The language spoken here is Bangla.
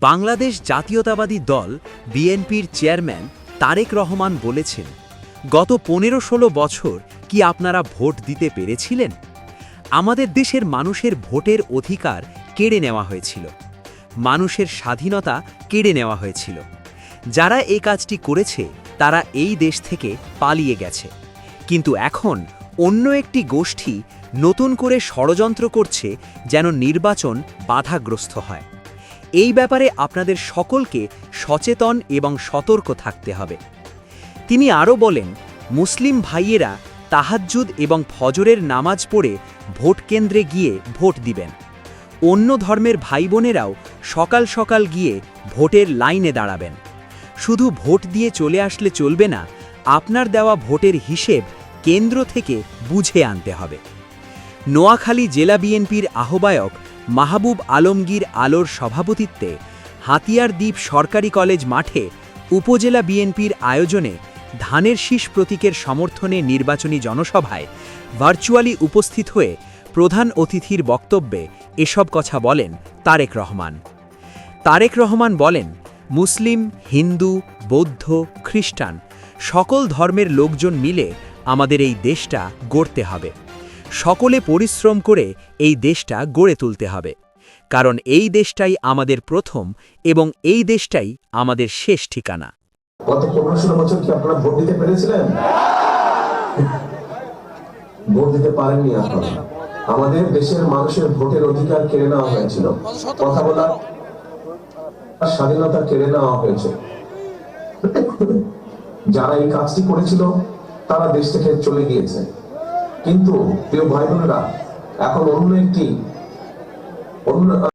বাংলাদেশ জাতীয়তাবাদী দল বিএনপির চেয়ারম্যান তারেক রহমান বলেছেন, গত পনেরো ষোলো বছর কি আপনারা ভোট দিতে পেরেছিলেন? আমাদের দেশের মানুষের ভোটের অধিকার কেড়ে নেওয়া হয়েছিল। মানুষের স্বাধীনতা কেড়ে নেওয়া হয়েছিল। যারা এই কাজটি করেছে, তারা এই দেশ থেকে পালিয়ে গেছে। কিন্তু এখন অন্য একটি গোষ্ঠী নতুন করে ষড়যন্ত্র করছে যেন নির্বাচন বাধাগ্রস্ত হয়। এই ব্যাপারে আপনাদের সকলকে সচেতন এবং সতর্ক থাকতে হবে। তিনি আরও বলেন, মুসলিম ভাইয়েরা তাহাজ্জুদ এবং ফজরের নামাজ পড়ে ভোট কেন্দ্রে গিয়ে ভোট দিবেন। অন্য ধর্মের ভাই বোনেরাও সকাল সকাল গিয়ে ভোটের লাইনে দাঁড়াবেন। শুধু ভোট দিয়ে চলে আসলে চলবে না, আপনার দেওয়া ভোটের হিসেব কেন্দ্র থেকে বুঝে আনতে হবে। নোয়াখালী জেলা বিএনপির আহ্বায়ক মাহবুব আলমগীর আলোর সভাপতিত্বে হাতিয়ার দ্বীপ সরকারি কলেজ মাঠে উপজেলা বিএনপির আয়োজনে ধানের শীষ প্রতীকের সমর্থনে নির্বাচনী জনসভায় ভার্চুয়ালি উপস্থিত হয়ে প্রধান অতিথির বক্তব্যে এসব কথা বলেন তারেক রহমান। তারেক রহমান বলেন, মুসলিম, হিন্দু, বৌদ্ধ, খ্রিস্টান সকল ধর্মের লোকজন মিলে আমাদের এই দেশটা গড়তে হবে। সকলে পরিশ্রম করে এই দেশটা গড়ে তুলতে হবে। কারণ এই দেশটাই আমাদের প্রথম এবং এই দেশটাই আমাদের শেষ ঠিকানা। আমাদের দেশের মানুষের ভোটের অধিকার কেড়ে নেওয়া হয়েছিল। কথা বলার স্বাধীনতা কেড়ে নেওয়া হয়েছে। যারা এই কাজটি করেছিল, তারা দেশ থেকে চলে গিয়েছে। কিন্তু প্রিয় ভাই বোনেরা এখন অন্য একটি অন্য